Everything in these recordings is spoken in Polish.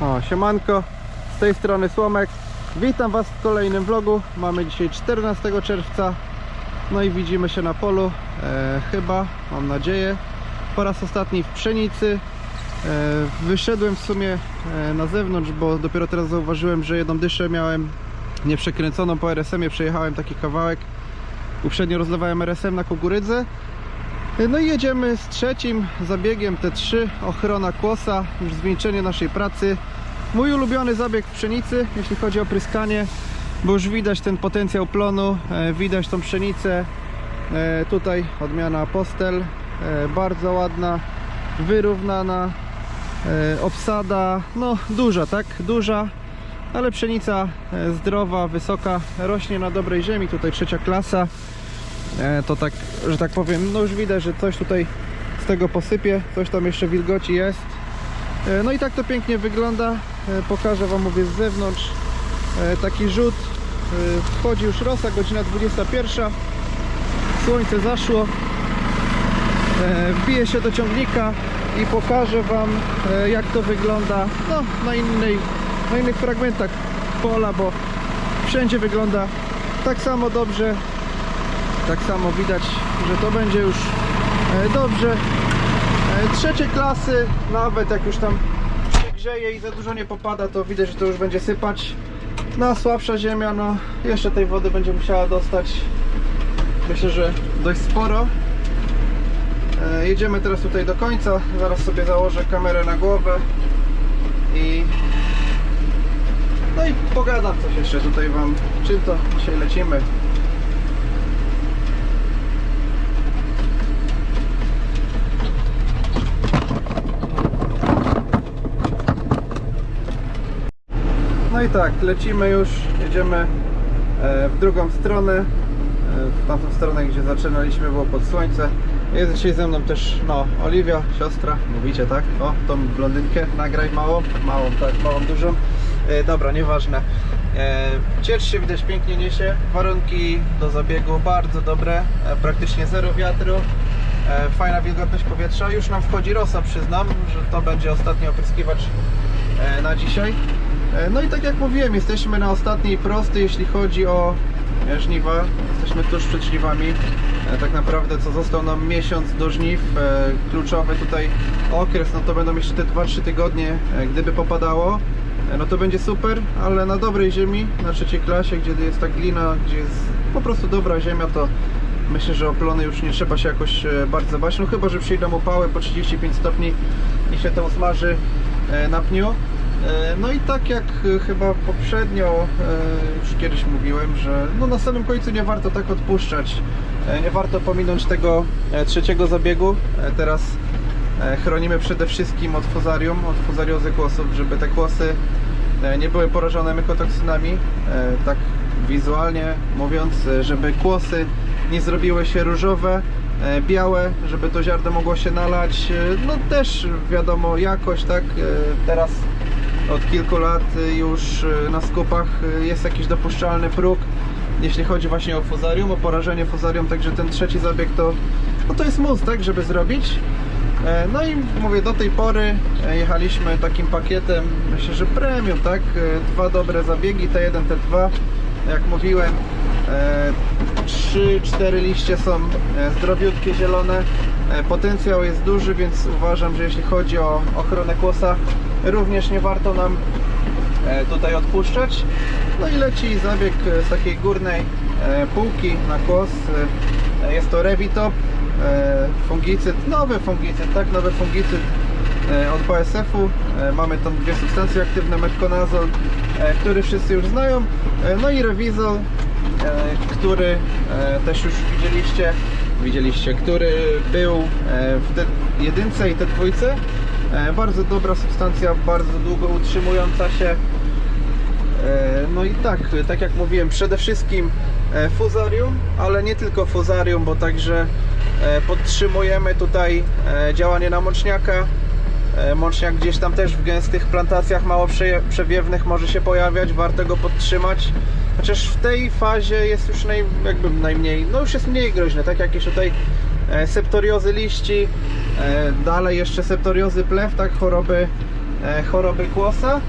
O, siemanko, z tej strony Słomek. Witam Was w kolejnym vlogu. Mamy dzisiaj 14 czerwca. No i widzimy się na polu. E, chyba, mam nadzieję. Po raz ostatni w pszenicy. E, wyszedłem w sumie e, na zewnątrz, bo dopiero teraz zauważyłem, że jedną dyszę miałem nieprzekręconą po RSM-ie. Przejechałem taki kawałek. Uprzednio rozlewałem RSM na kukurydzę. No i jedziemy z trzecim zabiegiem T3, ochrona kłosa, już zwieńczenie naszej pracy. Mój ulubiony zabieg w pszenicy, jeśli chodzi o pryskanie, bo już widać ten potencjał plonu, e, widać tą pszenicę. E, Tutaj odmiana apostel, e, bardzo ładna, wyrównana, obsada, no duża, tak, duża, ale pszenica zdrowa, wysoka, rośnie na dobrej ziemi, tutaj trzecia klasa. E, to tak, że tak powiem, no już widać, że coś tutaj z tego posypie, coś tam jeszcze wilgoci jest. E, No i tak to pięknie wygląda. E, Pokażę Wam, mówię, z zewnątrz. Taki rzut. Wchodzi już rosa, godzina 21. Słońce zaszło. Wbiję się do ciągnika i pokażę Wam, jak to wygląda no, na, innej, na innych fragmentach pola, bo wszędzie wygląda tak samo dobrze tak samo widać, że to będzie już e, dobrze. E, Trzecie klasy, nawet jak już tam się grzeje i za dużo nie popada, to widać, że to już będzie sypać. Na słabsza ziemia, no jeszcze tej wody będzie musiała dostać. Myślę, że dość sporo. E, Jedziemy teraz tutaj do końca. Zaraz sobie założę kamerę na głowę i no i pogadam coś jeszcze tutaj wam, czym to dzisiaj lecimy. Tak, lecimy już, jedziemy e, w drugą stronę, e, w tamtą stronę, gdzie zaczynaliśmy, było pod słońce. Jest dzisiaj ze mną też, no, Oliwia, siostra, mówicie tak? O, tą blondynkę nagraj małą, małą, tak, małą, dużą. E, dobra, nieważne. E, ciecz się widać pięknie niesie, warunki do zabiegu bardzo dobre, e, praktycznie zero wiatru. E, Fajna wilgotność powietrza. Już nam wchodzi rosa, przyznam, że to będzie ostatni opryskiwacz e, na dzisiaj. E, No i tak jak mówiłem, jesteśmy na ostatniej prosty, jeśli chodzi o żniwa. Jesteśmy tuż przed żniwami. E, Tak naprawdę co został nam miesiąc do żniw. E, Kluczowy tutaj okres, no to będą jeszcze te 2-3 tygodnie, gdyby popadało. No to będzie super, ale na dobrej ziemi, na trzeciej klasie, gdzie jest ta glina, gdzie jest po prostu dobra ziemia, to myślę, że o plony już nie trzeba się jakoś bardzo bać. No chyba, że przyjdą upały po 35 stopni i się to usmaży na pniu. E, No i tak jak e, chyba poprzednio e, już kiedyś mówiłem, że no na samym końcu nie warto tak odpuszczać. Nie warto pominąć tego trzeciego zabiegu. Teraz chronimy przede wszystkim od fuzarium, od fuzariozy kłosów, żeby te kłosy nie były porażone mykotoksynami. Tak wizualnie mówiąc, żeby kłosy nie zrobiły się różowe, białe, żeby to ziarno mogło się nalać. No też wiadomo jakość, tak? Teraz od kilku lat y, już y, na skupach y, jest jakiś dopuszczalny próg, jeśli chodzi właśnie o fuzarium, o porażenie fuzarium, także ten trzeci zabieg to, no to jest mus, tak, żeby zrobić. E, No i mówię, do tej pory e, jechaliśmy takim pakietem, myślę, że premium, tak, E, dwa dobre zabiegi, T1, T2, jak mówiłem, 3-4 liście są e, zdrowiutkie, zielone, E, potencjał jest duży, więc uważam, że jeśli chodzi o ochronę kłosa, również nie warto nam e, tutaj odpuszczać. No i leci zabieg e, z takiej górnej e, półki na kłos. E, Jest to Revitop, e, fungicyd, nowy fungicyd, tak, nowy fungicyd e, od BSF-u. E, Mamy tam dwie substancje aktywne, metconazol, e, który wszyscy już znają, e, no i Revizol, e, który e, też już widzieliście, widzieliście, który był e, w te jedynce i te dwójce. E, Bardzo dobra substancja, bardzo długo utrzymująca się. E, No i tak, tak jak mówiłem, przede wszystkim e, fuzarium, ale nie tylko fuzarium, bo także e, podtrzymujemy tutaj e, działanie namoczniaka. E, Mączniak gdzieś tam też w gęstych plantacjach mało przewiewnych może się pojawiać, warto go podtrzymać. Chociaż w tej fazie jest już naj, jakby najmniej, no już jest mniej groźne, tak jakieś tutaj e, septoriozy liści, e, dalej jeszcze septoriozy plew, tak choroby e, choroby kłosa.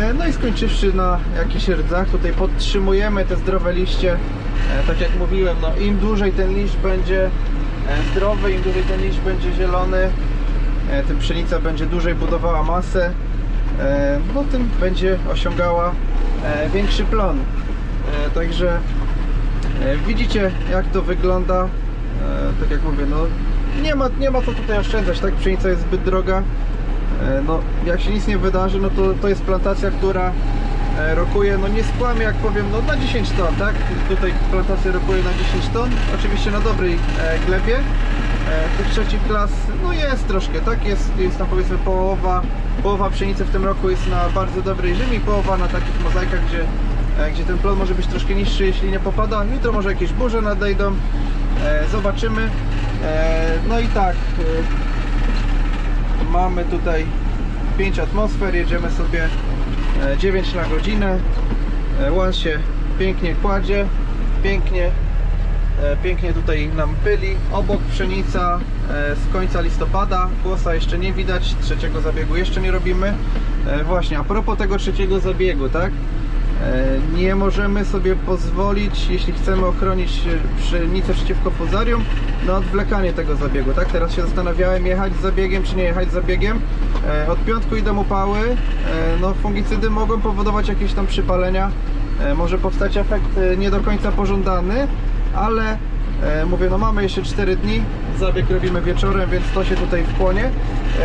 E, No i skończywszy na jakichś rdzach, tutaj podtrzymujemy te zdrowe liście. E, Tak jak mówiłem, no im dłużej ten liść będzie e, zdrowy, im dłużej ten liść będzie zielony, e, tym pszenica będzie dłużej budowała masę, no tym będzie osiągała większy plon. E, Także e, widzicie jak to wygląda. E, Tak jak mówię, no nie ma, nie ma co tutaj oszczędzać, tak? Pszenica jest zbyt droga. No, jak się nic nie wydarzy, no to, to jest plantacja, która rokuje, no nie skłamie jak powiem, no na 10 ton, tak? Tutaj plantacja rokuje na 10 ton, oczywiście na dobrej glebie. Tych trzecich klas, no jest troszkę, tak? Jest, jest tam powiedzmy połowa, połowa pszenicy w tym roku jest na bardzo dobrej ziemi, połowa na takich mozaikach, gdzie, gdzie ten plon może być troszkę niższy, jeśli nie popada. Jutro może jakieś burze nadejdą, e, zobaczymy. E, no i tak, e, mamy tutaj 5 atmosfer, jedziemy sobie e, 9 na godzinę. E, Łan się pięknie kładzie, pięknie, e, pięknie tutaj nam pyli. Obok pszenica e, z końca listopada, głosa jeszcze nie widać, trzeciego zabiegu jeszcze nie robimy. E, Właśnie, a propos tego trzeciego zabiegu, tak? E, Nie możemy sobie pozwolić, jeśli chcemy ochronić pszenicę przeciwko fuzarium, na odwlekanie tego zabiegu, tak? Teraz się zastanawiałem, jechać z zabiegiem, czy nie jechać z zabiegiem. E, Od piątku idą upały, e, no fungicydy mogą powodować jakieś tam przypalenia, może powstać efekt nie do końca pożądany, ale mówię, no mamy jeszcze 4 dni, zabieg robimy wieczorem, więc to się tutaj wchłonie. E,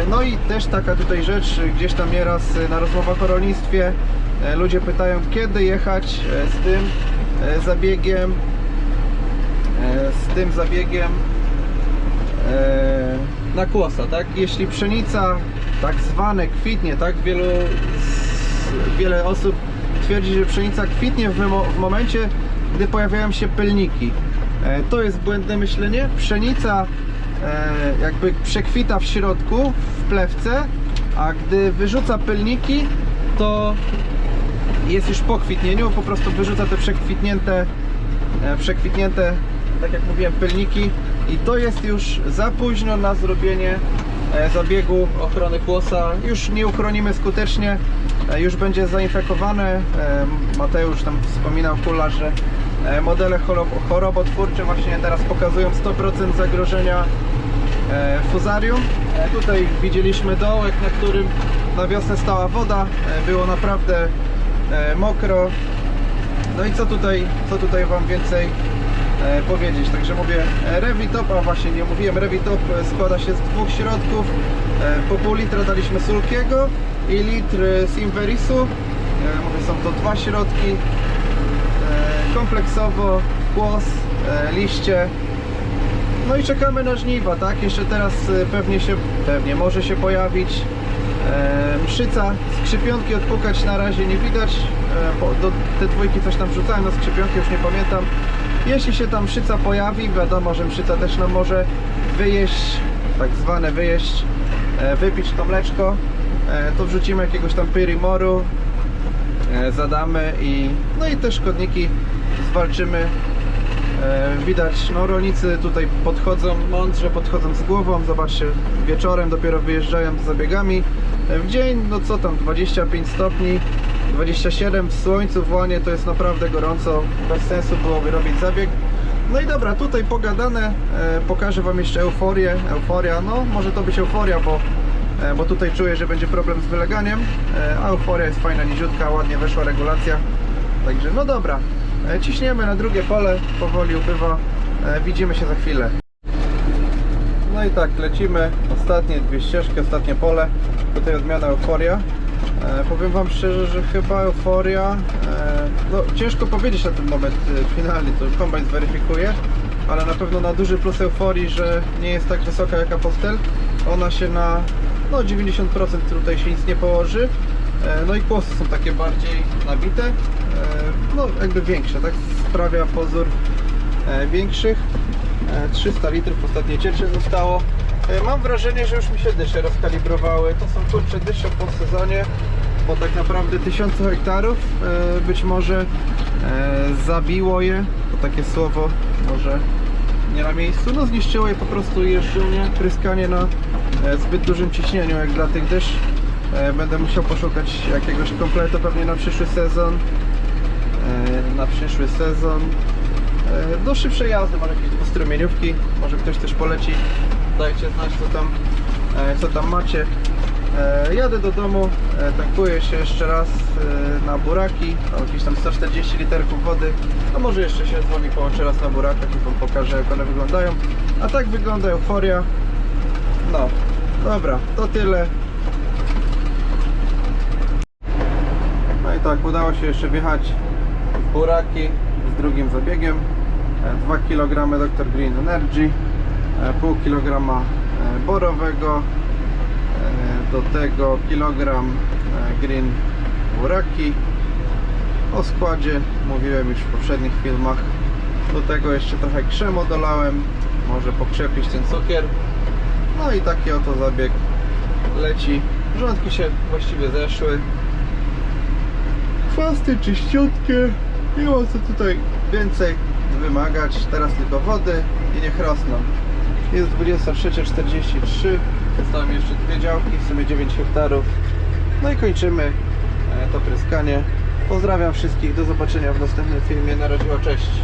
No i też taka tutaj rzecz, e, gdzieś tam nieraz e, na rozmowach o rolnictwie ludzie pytają, kiedy jechać z tym zabiegiem, z tym zabiegiem na kłosa, tak? Jeśli pszenica tak zwane kwitnie, tak? Wielu, wiele osób twierdzi, że pszenica kwitnie w, w momencie, gdy pojawiają się pylniki. E, to jest błędne myślenie. Pszenica e, jakby przekwita w środku, w plewce, a gdy wyrzuca pylniki, to jest już po kwitnieniu, po prostu wyrzuca te przekwitnięte, e, przekwitnięte, tak jak mówiłem, pylniki i to jest już za późno na zrobienie zabiegu ochrony kłosa. Już nie uchronimy skutecznie, już będzie zainfekowane. Mateusz tam wspominał Kula, że modele chorob- chorobotwórcze właśnie teraz pokazują 100% zagrożenia e, fuzarium. E, Tutaj widzieliśmy dołek, na którym na wiosnę stała woda. E, Było naprawdę e, mokro. No i co tutaj, co tutaj Wam więcej e, powiedzieć? Także mówię, e, Revitop, a właśnie nie mówiłem, Revitop e, składa się z dwóch środków. E, Po pół litra daliśmy Sulkiego i litr e, Simverisu. E, Mówię, są to dwa środki. Kompleksowo, kłos, e, liście, no i czekamy na żniwa, tak? Jeszcze teraz e, pewnie się, pewnie może się pojawić e, mszyca. Skrzypionki odpukać na razie nie widać. Do, te dwójki coś tam rzucałem, no skrzypionki już nie pamiętam. Jeśli się tam mszyca pojawi, wiadomo, że mszyca też nam może wyjeść, tak zwane wyjeść, wypić to mleczko, to wrzucimy jakiegoś tam pyrimoru, zadamy i no i te szkodniki zwalczymy E, Widać, no rolnicy tutaj podchodzą mądrze, podchodzą z głową. Zobaczcie, wieczorem dopiero wyjeżdżają z zabiegami. E, W dzień, no co tam, 25 stopni, 27 w słońcu, w łanie to jest naprawdę gorąco. Bez sensu byłoby robić zabieg. No i dobra, tutaj pogadane, e, pokażę Wam jeszcze euforię. Euforia, no może to być euforia, bo, bo tutaj czuję, że będzie problem z wyleganiem. A euforia jest fajna, niziutka, ładnie weszła regulacja. Także no dobra, ciśniemy na drugie pole, powoli ubywa, e, widzimy się za chwilę. No i tak, lecimy, ostatnie dwie ścieżki, ostatnie pole, tutaj odmiana euforia. E, powiem Wam szczerze, że chyba euforia, e, no ciężko powiedzieć na ten moment e, finalnie, to kombajn zweryfikuje, ale na pewno na duży plus euforii, że nie jest tak wysoka jak Apostel. Ona się na no 90% tutaj się nic nie położy. E, No i kłosy są takie bardziej nabite, e, no jakby większe, tak sprawia pozór e, większych. E, 300 litrów ostatnie cieczy zostało. E, Mam wrażenie, że już mi się dysze rozkalibrowały. To są kurcze dysze po sezonie, bo tak naprawdę tysiące hektarów e, być może e, zabiło je, to takie słowo może nie na miejscu, no zniszczyło je po prostu jeżdżenie, pryskanie na e, zbyt dużym ciśnieniu jak dla tych dysz. E, Będę musiał poszukać jakiegoś kompletu pewnie na przyszły sezon. E, Na przyszły sezon. E, Do szybszej jazdy, może jakieś dwustrumieniówki, może ktoś też poleci. Dajcie znać co tam, e, co tam macie. E, Jadę do domu, e, tankuję się jeszcze raz e, na buraki, tam jakieś tam 140 literków wody. A może jeszcze się z Wami połączę raz na burakach i Wam pokażę jak one wyglądają. A tak wygląda euforia. No, dobra, to tyle. No i tak, udało się jeszcze wjechać buraki z drugim zabiegiem. E, 2 kg Dr. Green Energy, e, pół kilograma e, borowego, e, do tego kilogram Green buraki. O składzie mówiłem już w poprzednich filmach. Do tego jeszcze trochę krzemu dolałem, może pokrzepić ten cukier. No i taki oto zabieg leci. Rządki się właściwie zeszły. Chwasty czyściutkie. Ma co tutaj więcej wymagać. Teraz tylko wody i niech rosną. Jest 23.43. Zostały jeszcze dwie działki, w sumie 9 hektarów. No i kończymy e, to pryskanie. Pozdrawiam wszystkich, do zobaczenia w następnym filmie. Na razie, cześć.